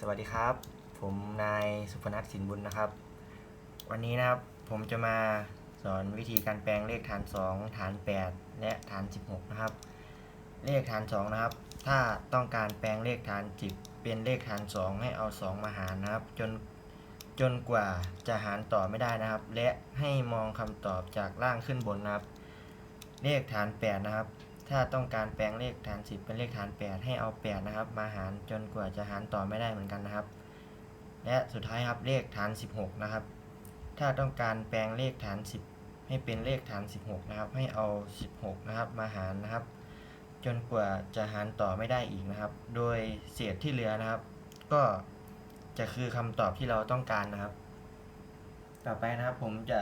สวัสดีครับ ผมนายสุพนัทสินบุญนะครับ วันนี้นะครับผมจะมาสอนวิธีการแปลงเลขฐาน 2 ฐาน 8 และฐาน 16 นะครับ เลขฐาน 2 นะครับ ถ้าต้องการแปลงเลขฐาน 10 เป็นเลขฐาน 2 ให้เอา 2 มาหารนะครับ จนจนกว่าจะหารต่อไม่ได้นะครับ และให้มองคำตอบจากล่างขึ้นบนนะครับ เลขฐาน 8 นะครับ ถ้าต้องการแปลงเลขฐาน 10 เป็นเลขฐาน 8 ให้เอา 8 นะครับ มาหารจนกว่าจะหารต่อไม่ได้เหมือนกันนะครับ และสุดท้ายครับเลขฐาน 16 นะครับ ถ้าต้องการแปลงเลขฐาน 10 ให้เป็นเลขฐาน 16 นะครับ ให้เอา 16 นะครับ มาหารนะครับ จนกว่าจะหารต่อไม่ได้อีกนะครับ โดยเศษที่เหลือนะครับ ก็จะคือคำตอบที่เราต้องการนะครับ ต่อไปนะครับผมจะ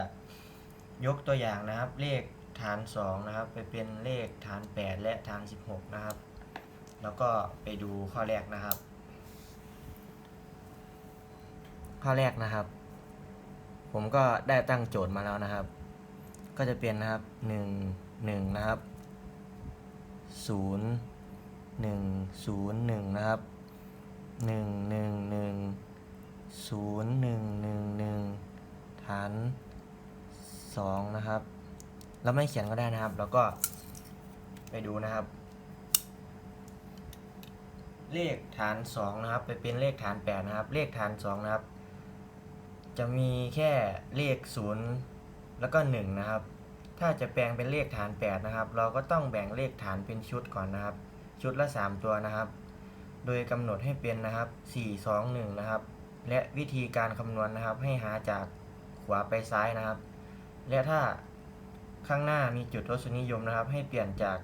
ยกตัวอย่างนะครับเลข ฐาน 2 นะครับ ไปเป็นเลขฐาน 8 และฐาน 16 นะครับ แล้วก็ไปดูข้อแรกนะครับ ข้อแรกนะครับ ผมก็ได้ตั้งโจทย์มาแล้วนะครับ ก็จะเป็นนะครับหนึ่งหนึ่งนะครับศูนย์หนึ่งศูนย์หนึ่งนะครับหนึ่งหนึ่งหนึ่งศูนย์หนึ่งหนึ่งหนึ่งฐานสองนะครับ เราไม่เขียนก็ได้นะครับ แล้วก็ไปดูนะครับ เลขฐานสองนะครับ ไปเป็นเลขฐานแปดนะครับ เลขฐานสองนะครับ จะมีแค่เลขศูนย์แล้วก็หนึ่งนะครับ ถ้าจะแปลงเป็นเลขฐานแปดนะครับ เราก็ต้องแบ่งเลขฐานเป็นชุดก่อนนะครับ ชุดละสามตัวนะครับ โดยกำหนดให้เป็นนะครับสี่สองหนึ่งนะครับ และวิธีการคำนวณนะครับ ให้หาจากขวาไปซ้ายนะครับ และถ้า ข้างหน้ามีจุดทศนิยมนะครับ ให้เปลี่ยนจาก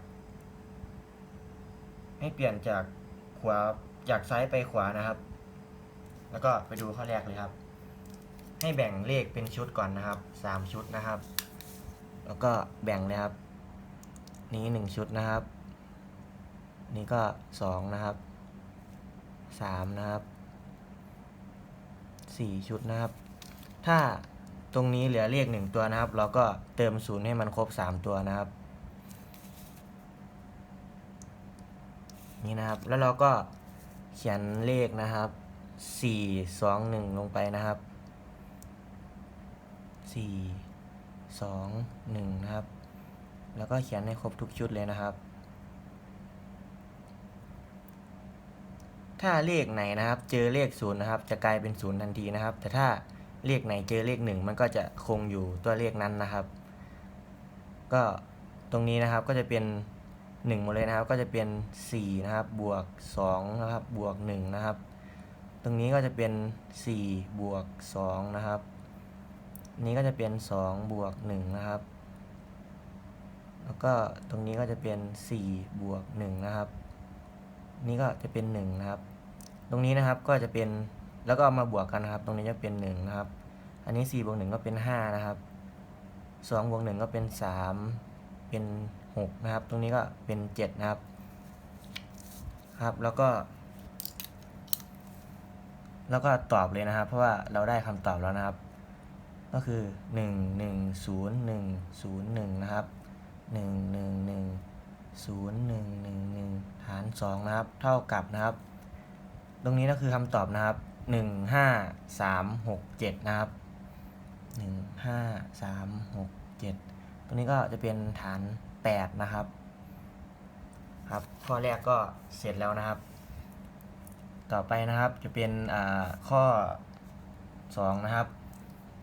ให้เปลี่ยนจากขวาจากซ้ายไปขวานะครับ แล้วก็ไปดูข้อแรกเลยครับ ให้แบ่งเลขเป็นชุดก่อนนะครับสามชุดนะครับ แล้วก็แบ่งเลยครับ นี้หนึ่งชุดนะครับ นี่ก็สองนะครับสามนะครับสี่ชุดนะครับ ถ้า ตรงนี้เหลือเลขหนึ่งตัวนะครับ เราก็เติมศูนย์ให้มันครบสามตัวนะครับ นี่นะครับ แล้วเราก็เขียนเลขนะครับสี่สองหนึ่งลงไปนะครับสี่สองหนึ่งนะครับ แล้วก็เขียนให้ครบทุกชุดเลยนะครับ ถ้าเลขไหนนะครับ เจอเลขศูนย์นะครับ จะกลายเป็นศูนย์ทันทีนะครับ แต่ถ้า เลขไหนเจอเลขหนึ่งมันก็จะคงอยู่ตัวเลขนั้นนะครับ ก็ตรงนี้นะครับก็จะเป็นหนึ่งหมดเลยนะครับ ก็จะเป็นสี่นะครับบวกสองนะครับบวกหนึ่งนะครับ ตรงนี้ก็จะเป็นสี่บวกสองนะครับ นี้ก็จะเป็นสองบวกหนึ่งนะครับ แล้วก็ตรงนี้ก็จะเป็นสี่บวกหนึ่งนะครับ นี่ก็จะเป็นหนึ่งนะครับ ตรงนี้นะครับก็จะเป็น แล้วก็มาบวกกันนะครับ ตรงนี้จะเป็นหนึ่งนะครับ อันนี้สี่บวกหนึ่งก็เป็นห้านะครับสองบวกหนึ่งก็เป็นสามเป็นหกนะครับ ตรงนี้ก็เป็นเจ็ดนะครับ ครับ แล้วก็ แล้วก็ตอบเลยนะครับ เพราะว่าเราได้คำตอบแล้วนะครับ ก็คือหนึ่งหนึ่งศูนย์หนึ่งศูนย์หนึ่งนะครับหนึ่งหนึ่งหนึ่งศูนย์หนึ่งหนึ่งหนึ่งฐานสองนะครับ เท่ากับนะครับ ตรงนี้ก็คือคำตอบนะครับ หนึ่งห้าสามหกเจ็ดนะครับหนึ่งห้าสามหกเจ็ดตรงนี้ก็จะเป็นฐานแปดนะครับ ครับข้อแรกก็เสร็จแล้วนะครับ ต่อไปนะครับจะเป็นอ่าข้อสองนะครับ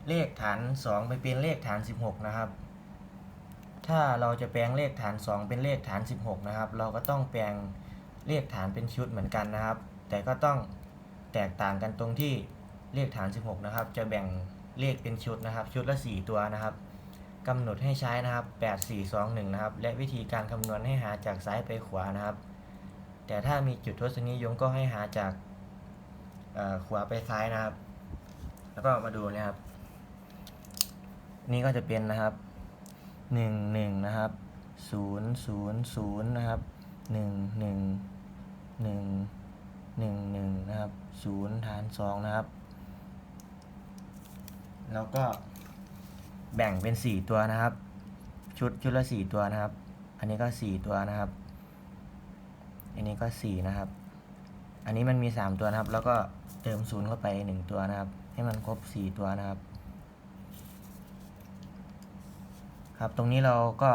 เลขฐาน2ไปเป็นเลขฐาน16นะครับถ้าเราจะแปลงเลขฐาน 2 เป็นเลขฐาน 16 นะครับ เราก็ต้องแปลงเลขฐานเป็นชุดเหมือนกันนะครับ แต่ก็ต้อง แตกต่างกันตรงที่เลขฐาน 16 นะครับ จะแบ่งเลขเป็นชุดนะครับ ชุดละ 4 ตัวนะครับกำหนดให้ใช้นะครับ 8 4 2 1 นะครับ และวิธีการคำนวณให้หาจากซ้ายไปขวานะครับ แต่ถ้ามีจุดทศนิยมก็ให้หาจากขวาไปซ้ายนะครับ แล้วก็มาดูนะครับ นี่ก็จะเป็นนะครับหนึ่งหนึ่งนะครับศูนย์ศูนย์ศูนย์นะครับหนึ่ง หนึ่งหนึ่งนะครับศูนย์ฐานสองนะครับ แล้วก็แบ่งเป็นสี่ตัวนะครับ ชุดชุดละสี่ตัวนะครับ อันนี้ก็สี่ตัวนะครับ อันนี้ก็สี่นะครับ อันนี้มันมีสามตัวนะครับ แล้วก็เติมศูนย์เข้าไปหนึ่งตัวนะครับ ให้มันครบสี่ตัวนะครับ ครับตรงนี้เราก็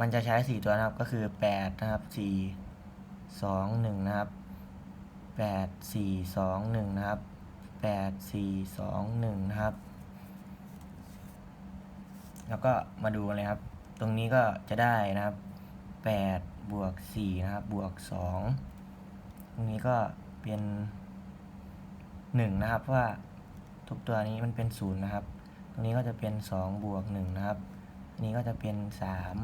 มันจะใช้สี่ตัวนะครับก็คือแปดนะครับสี่สองหนึ่งนะครับ แปดสี่สองหนึ่งนะครับแปดสี่สองหนึ่งนะครับ แล้วก็มาดูเลยครับ ตรงนี้ก็จะได้นะครับแปดบวกสี่นะครับ บวกสองตรงนี้ก็เป็นหนึ่งนะครับ เพราะว่าทุกตัวนี้มันเป็นศูนย์นะครับ ตรงนี้ก็จะเป็นสองบวกหนึ่งนะครับ อันนี้ก็จะเป็นสาม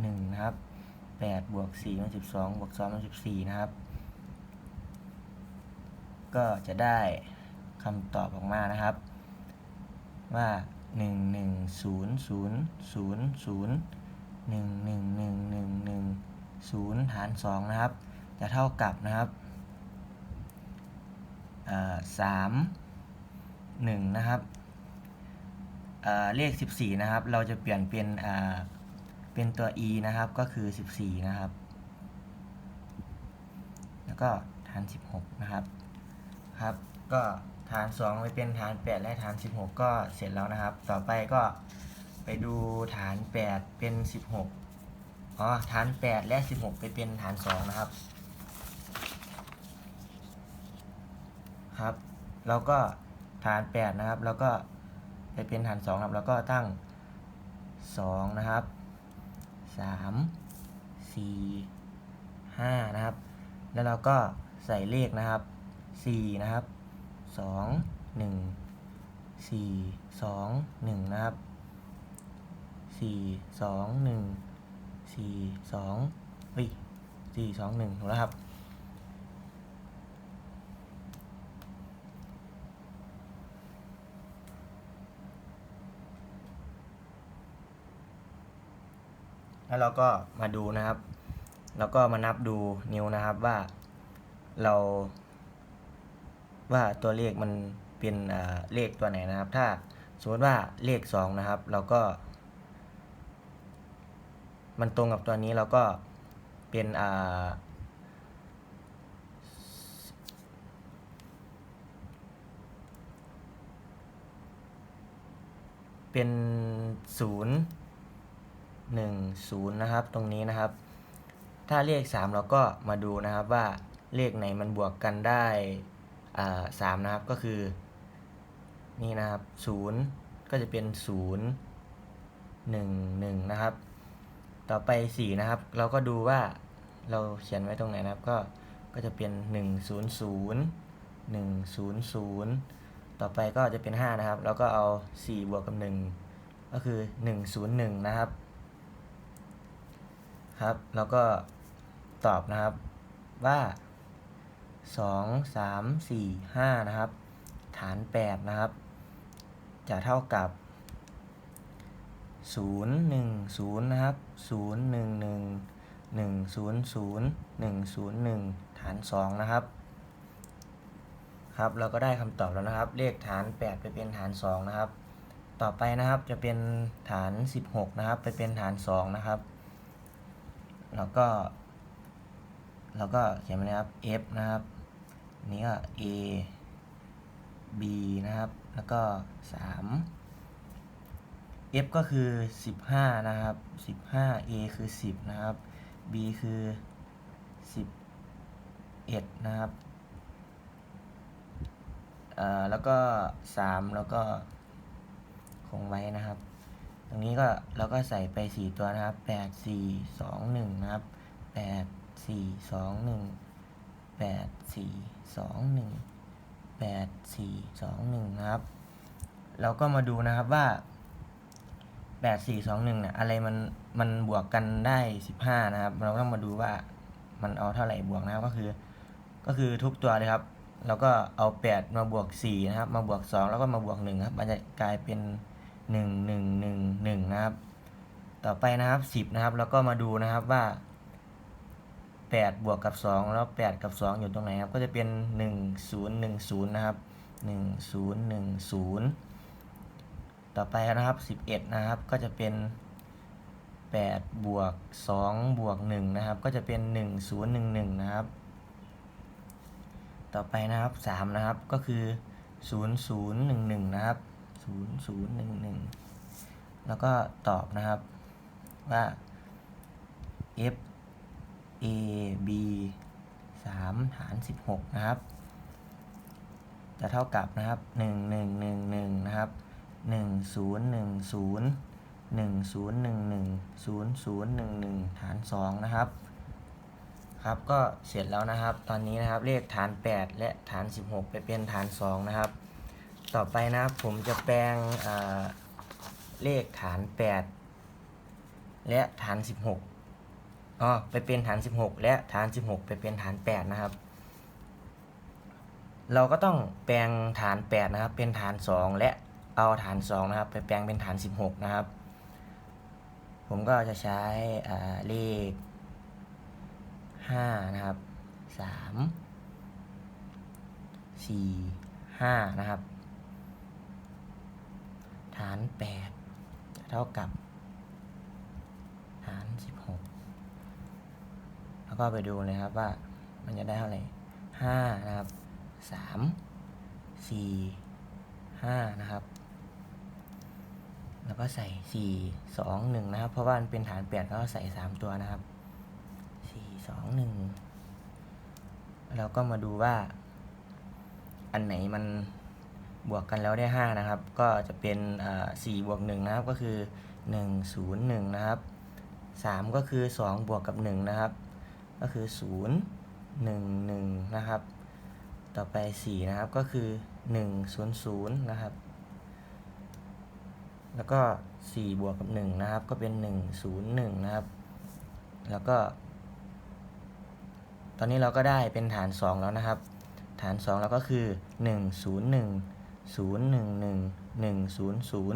หนึ่งนะครับแปดบวกสี่เป็นสิบสองบวกสองเป็นสิบสี่นะครับ ก็จะได้คำตอบออกมานะครับ ว่าหนึ่งหนึ่งศูนย์ศูนย์ศูนย์ศูนย์หนึ่งหนึ่งหนึ่งหนึ่งหนึ่งศูนย์หารสองนะครับ จะเท่ากับนะครับสามหนึ่งนะครับเเลขสิบสี่นะครับ เราจะเปลี่ยนเป็นเป็นตัว e นะครับ ก็คือสิบสี่นะครับ แล้วก็ฐานสิบหกนะครับ ครับ ก็ฐาน 2 ไปเป็นฐาน 8 และฐาน 16 ก็เสร็จแล้วนะครับ ต่อไปก็ไปดูฐาน 8 เป็น 16อ๋อฐาน 8 และ 16 ไปเป็นฐาน 2 นะครับ ครับแล้วก็ฐาน 8 นะครับ แล้วก็ไปเป็นฐาน2ครับ แล้วก็ตั้ง 2 นะครับ 3 4 5 นะครับ แล้วเราก็ใส่เลขนะครับ 4 นะครับสองหนึ่งสี่สองหนึ่งนะครับสี่สองหนึ่งสี่สองเฮ้ยสี่สองหนึ่งถูกแล้วครับ แล้วเราก็มาดูนะครับ แล้วก็มานับดูนิ้วนะครับว่าเรา ว่าตัวเลขมันเป็นเลขตัวไหนนะครับ ถ้าสมมติว่าเลขสองนะครับ เราก็ มันตรงกับตัวนี้เราก็เป็นเป็นศูนย์หนึ่งศูนย์นะครับตรงนี้นะครับ ถ้าเลขสามเราก็มาดูนะครับว่าเลขไหนมันบวกกันได้ สามนะครับก็คือนี่นะครับศูนย์ก็จะเป็นศูนย์หนึ่งหนึ่งนะครับ ต่อไปสี่นะครับ เราก็ดูว่าเราเขียนไว้ตรงไหนนะครับ ก็ก็จะเป็นหนึ่งศูนย์ศูนย์หนึ่งศูนย์ศูนย์ต่อไปก็จะเป็นห้านะครับ แล้วก็เอาสี่บวกกับหนึ่งก็คือหนึ่งศูนย์หนึ่งนะครับ ครับ แล้วก็ตอบนะครับว่า สองสามสี่ห้านะครับ ฐานแปดนะครับ จะเท่ากับศูนย์หนึ่งศูนย์นะครับศูนย์หนึ่งหนึ่งหนึ่งศูนย์ศูนย์หนึ่งศูนย์หนึ่งฐานสองนะครับครับเราก็ได้คำตอบแล้วนะครับ เลขฐาน 8 ไปเป็นฐาน 2 นะครับ ต่อไปนะครับจะเป็นฐาน 16 นะครับ ไปเป็นฐาน 2 นะครับ แล้วก็เราก็เขียนไปนะครับ f นะครับ นี้ก็ a b นะครับ แล้วก็ 3 f ก็คือ 15 นะครับ 15 a คือ 10 นะครับ b คือ 11 นะครับเอ่อแล้วก็ 3 แล้วก็คงไว้นะครับ ตรงนี้ก็เราก็ใส่ไป 4 ตัวนะครับ 8 4 2 1 นะครับ 8 4 2 1 8 4 2 1 8 4 2 1 นะครับ เราก็มาดูนะครับว่า 8 4 2 1เนี่ยอะไรมันมันบวกกันได้ 15 นะครับ เราต้องมาดูว่ามันเอาเท่าไหร่บวกนะครับก็คือ ก็คือทุกตัวเลยครับเราก็เอา 8 มาบวก 4 นะครับ มาบวก 2 แล้วก็มาบวก 1 ครับมันจะกลายเป็น 1 1 1 1 นะครับ ต่อไปนะครับ 10 นะครับ แล้วก็มาดูนะครับว่า 8 บวกกับ 2 แล้ว 8 กับ 2 อยู่ตรงไหนครับ ก็จะเป็น 1 0 1 0 นะครับ 1 0 1 0 ต่อไปนะครับ 11 นะครับ ก็จะเป็น 8 บวก 2 บวก 1 นะครับ ก็จะเป็น 1 0 1 1 นะครับ ต่อไปนะครับสามนะครับ ก็คือศูนย์ศูนย์หนึ่งหนึ่งนะครับศูนย์ศูนย์หนึ่งหนึ่งแล้วก็ตอบนะครับว่า f a b สามฐานสิบหกนะครับ จะเท่ากับนะครับหนึ่งหนึ่งหนึ่งหนึ่งนะครับหนึ่งศูนย์หนึ่งศูนย์หนึ่งศูนย์หนึ่งหนึ่งศูนย์ศูนย์หนึ่งหนึ่งฐานสองนะครับ ครับ ก็เสร็จแล้วนะครับ ตอนนี้นะครับเลขฐาน 8 และฐาน 16 ไปเป็นฐาน 2 นะครับ ต่อไปนะครับผมจะแปลงเลขฐาน 8 และฐาน 16 อ๋อไปเป็นฐาน 16 และฐาน 16 ไปเป็นฐาน 8 นะครับ เราก็ต้องแปลงฐาน 8 นะครับ เป็นฐาน 2 และเอาฐาน 2 นะครับ ไปแปลงเป็นฐาน 16 นะครับ ผมก็จะใช้เลขห้านะครับสามสี่ห้านะครับ ฐานแปดเท่ากับ ฐานสิบหก แล้วก็ไปดูเลยครับว่ามันจะได้เท่าไหร่ห้านะครับสามสี่ห้านะครับ แล้วก็ใส่สี่สองหนึ่งนะครับ เพราะว่ามันเป็นฐานแปดก็ใส่สามตัวนะครับสี่สองหนึ่งเราก็มาดูว่าอันไหนมันบวกกันแล้วได้ห้านะครับ ก็จะเป็นสี่บวกหนึ่งนะครับ ก็คือหนึ่งศูนย์หนึ่งนะครับสามก็คือสองบวกกับหนึ่งนะครับ ก็คือศูนย์หนึ่งหนึ่งนะครับ ต่อไปสี่นะครับ ก็คือหนึ่งศูนะครับ แล้วก็สี่บวกกับหนึ่งนะครับ ก็เป็นหนึ่งศูนย์หนึ่งนะครับ แล้วก็ ตอนนี้เราก็ได้เป็นฐาน 2 แล้วนะครับ ฐาน 2 แล้วก็คือ 1 0 1 0 1 1 1 0 0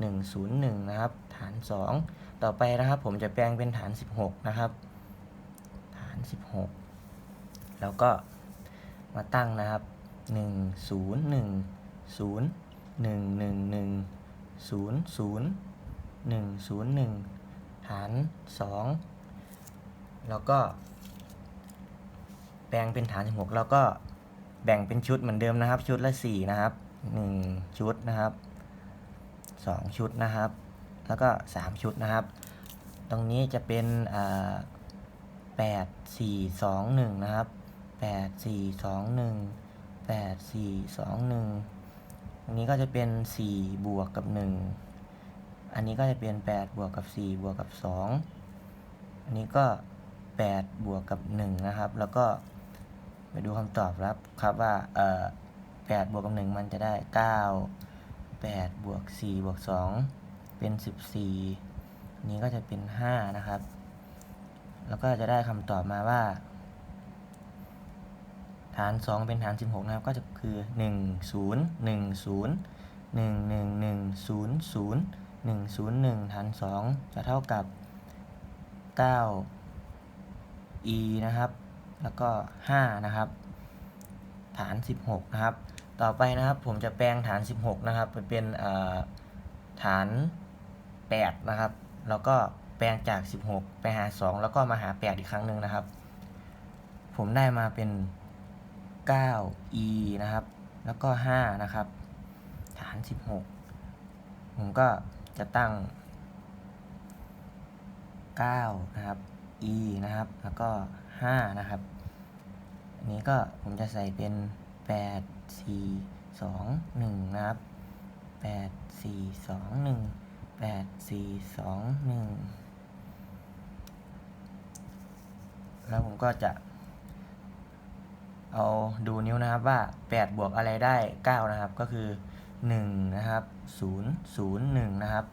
1 0 1 นะครับ ฐาน 2 ต่อไปนะครับ ผมจะแปลงเป็นฐาน 16 นะครับ ฐาน16แล้วก็มาตั้งนะครับ 1 0 1 0 1 1 1 0 0 1 0 1ฐาน2แล้วก็ แปลงเป็นฐาน 16 แล้วก็แบ่งเป็นชุดเหมือนเดิมนะครับ ชุดละ 4 นะครับ 1 ชุดนะครับ 2 ชุดนะครับ แล้วก็ 3 ชุดนะครับ ตรงนี้จะเป็นอ่า 8 4 2 1นะครับ8 4 2 1 8 4 2 1ตรงนี้ก็จะเป็น4บวกกับ1อันนี้ก็จะเป็น8บวกกับ4บวกกับ2อันนี้ก็8บวกกับ1นะครับ แล้วก็ไปดูคำตอบครับครับว่าเอ่อ8บวกกับ1มันจะได้9 8บวก4บวก2เป็น14อันนี้ก็จะเป็น5นะครับ แล้วก็จะได้คำตอบมาว่า ฐาน 2 เป็นฐาน 16 นะครับ ก็จะคือ 1 0 1 0 1 1 1 0 0 1 0 1 ฐาน 2 จะเท่ากับ 9 e นะครับ แล้วก็ 5 นะครับ ฐาน 16 นะครับ ต่อไปนะครับผมจะแปลงฐาน 16 นะครับ ไปเป็นฐาน 8 นะครับ แล้วก็ แปลงจาก 16 ไปหา 2 แล้วก็มาหา 8 อีกครั้งหนึ่งนะครับ ผมได้มาเป็น 9e นะครับ แล้วก็ 5 นะครับ ฐาน 16 ผมก็จะตั้ง 9 นะครับ e นะครับ แล้วก็ 5 นะครับอันนี้ก็ผมจะใส่เป็น 8 4 2 1 นะครับ 8 4 2 1 8 4 2 1 แล้วผมก็จะเอาดูนิ้วนะครับว่า 8 บวกอะไรได้ 9 นะครับ ก็คือ 1 นะครับ 0 0 1 นะครับ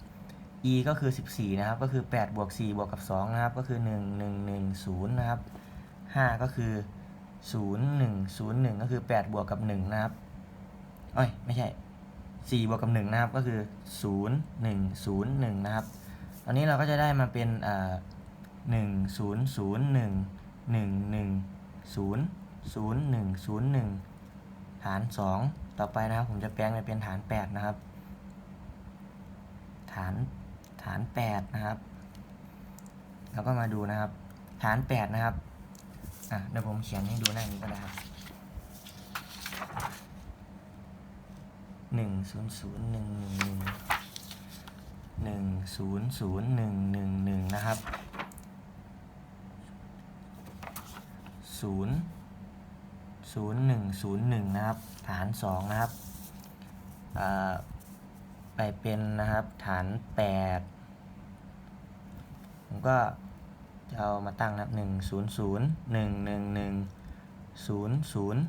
e ก็คือ 14 นะครับ ก็คือ 8 บวก 4 บวกกับ 2 นะครับ ก็คือ 1 1 1 0 นะครับ 5 ก็คือ 0 1 0 1 ก็คือ 8 บวกกับ 1 นะครับเอ้ย ไม่ใช่ 4 บวกกับ 1 นะครับ ก็คือ 0 1 0 1 นะครับ ตอนนี้เราก็จะได้มาเป็นอ่า1 0 0 1 1 1 0 0 1 0 1 หาร 2 ต่อไปนะครับผมจะแปลงไปเป็นฐาน 8 นะครับ ฐานฐาน 8 นะครับ แล้วก็มาดูนะครับ ฐาน 8 นะครับอะเดี๋ยวผมเขียนให้ดูหน้านี้ก็ได้ครับหนึ่งศูนย์ศูนย์หนึ่งหนึ่งหนึ่งศูนย์ศูนย์หนึ่งหนึ่งหนึ่งนะครับ ศูนย์ศูนย์หนึ่งศูนย์หนึ่งนะครับ ฐานสองนะครับไปเป็นนะครับฐานแปดผมก็จะเอามาตั้งนะครับหนึ่งศูนย์ศูนย์หนึ่งหนึ่งหนึ่งศูนย์ศูนย์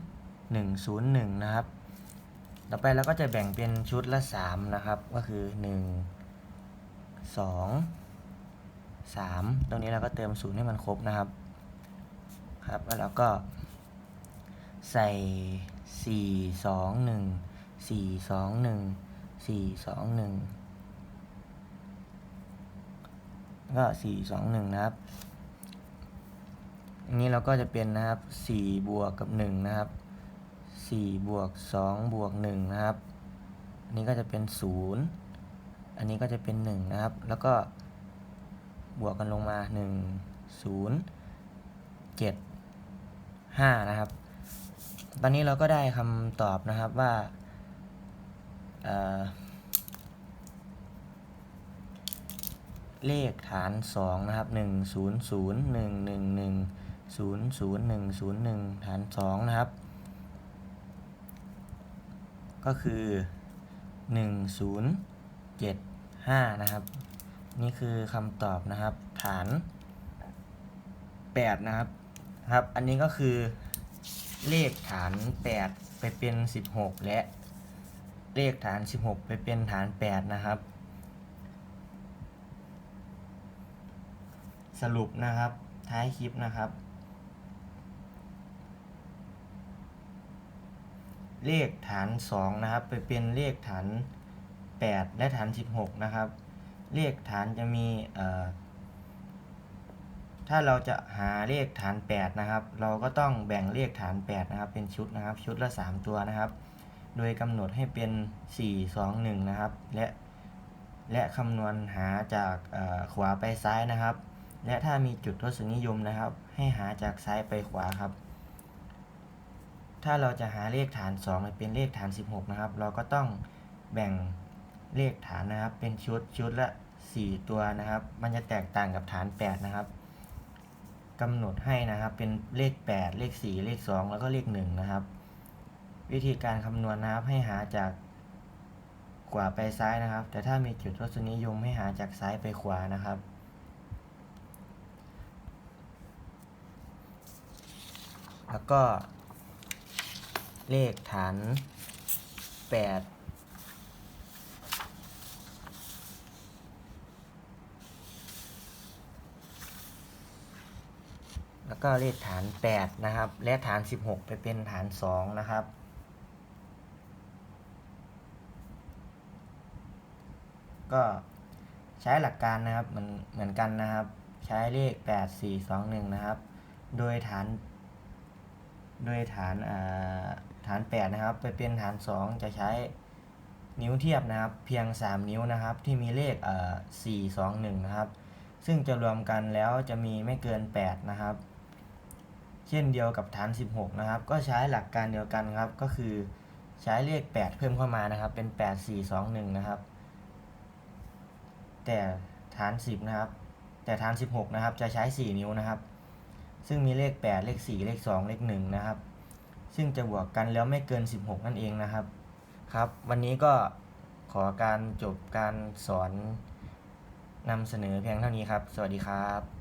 หนึ่งศูนย์หนึ่งนะครับ ต่อไปเราก็จะแบ่งเป็นชุดละสามนะครับ ก็คือหนึ่งสองสามตรงนี้เราก็เติมศูนย์ให้มันครบนะครับ ครับแล้วเราก็ใส่สี่สองหนึ่งสี่สองหนึ่งสี่สองหนึ่งก็สี่สองหนึ่งนะครับอันนี้เราก็จะเป็นนะครับสี่บวกกับหนึ่งนะครับสี่บวกสองบวกหนึ่งนะครับ อันนี้ก็จะเป็นศูนย์อันนี้ก็จะเป็นหนึ่งนะครับ แล้วก็บวกกันลงมาหนึ่งศูนย์เจ็ด ห้านะครับ ตอนนี้เราก็ได้คำตอบนะครับว่าเเลขฐานสองนะครับหนึ่งศูนย์ศูนย์หนึ่งหนึ่งหนึ่งศูนย์ศูนย์หนึ่งศูนย์หนึ่งฐานสองนะครับ ก็คือหนึ่งศูนย์เจ็ดห้านะครับ นี่คือคำตอบนะครับ ฐานแปดนะครับ ครับ อันนี้ก็คือเลขฐานแปดไปเป็นสิบหกและเลขฐานสิบหกไปเป็นฐานแปดนะครับ สรุปนะครับท้ายคลิปนะครับ เลขฐาน 2 นะครับ ไปเป็นเลขฐาน 8 และฐาน 16 นะครับ เลขฐานจะมีเอ่อ ถ้าเราจะหาเลขฐาน 8 นะครับ เราก็ต้องแบ่งเลขฐาน 8 นะครับ เป็นชุดนะครับ ชุดละ 3 ตัวนะครับ โดยกำหนดให้เป็น 4 2 1 นะครับ และและคำนวณหาจากขวาไปซ้ายนะครับ และถ้ามีจุดทศนิยมนะครับ ให้หาจากซ้ายไปขวาครับ ถ้าเราจะหาเลขฐาน 2 เป็นเลขฐาน 16 นะครับ เราก็ต้องแบ่งเลขฐานนะครับ เป็นชุดชุดละ 4 ตัวนะครับ มันจะแตกต่างกับฐาน 8 นะครับ กำหนดให้นะครับ เป็นเลข 8 เลข 4 เลข 2 แล้วก็เลข 1 นะครับ วิธีการคำนวณนะครับให้หาจากขวาไปซ้ายนะครับ แต่ถ้ามีจุดทศนิยมให้หาจากซ้ายไปขวานะครับ แล้วก็เลขฐาน 8 แล้วก็เลขฐาน 8 นะครับ และฐาน 16 ไปเป็นฐาน 2 นะครับ ก็ใช้หลักการนะครับเหมือนเหมือนกันนะครับ ใช้เลข 8 4 2 1 นะครับ โดยฐาน โดยฐานอ่าฐาน 8 นะครับ ไปเป็นฐาน 2 จะใช้นิ้วเทียบนะครับ เพียง 3 นิ้วนะครับ ที่มีเลขเอ่อ4 2 1 นะครับซึ่งจะรวมกันแล้วจะมีไม่เกิน 8 นะครับ เช่นเดียวกับฐาน 16 นะครับ ก็ใช้หลักการเดียวกันครับ ก็คือใช้เลข 8 เพิ่มเข้ามานะครับ เป็น 8 4 2 1 นะครับ แต่ฐาน 10 นะครับ แต่ฐาน 16 นะครับ จะใช้ 4 นิ้วนะครับ ซึ่งมีเลข 8 เลข 4 เลข 2 เลข 1 นะครับ ซึ่งจะบวกกันแล้วไม่เกิน 16 นั่นเองนะครับ ครับ วันนี้ก็ขอการจบการสอนนำเสนอเพียงเท่านี้ครับ สวัสดีครับ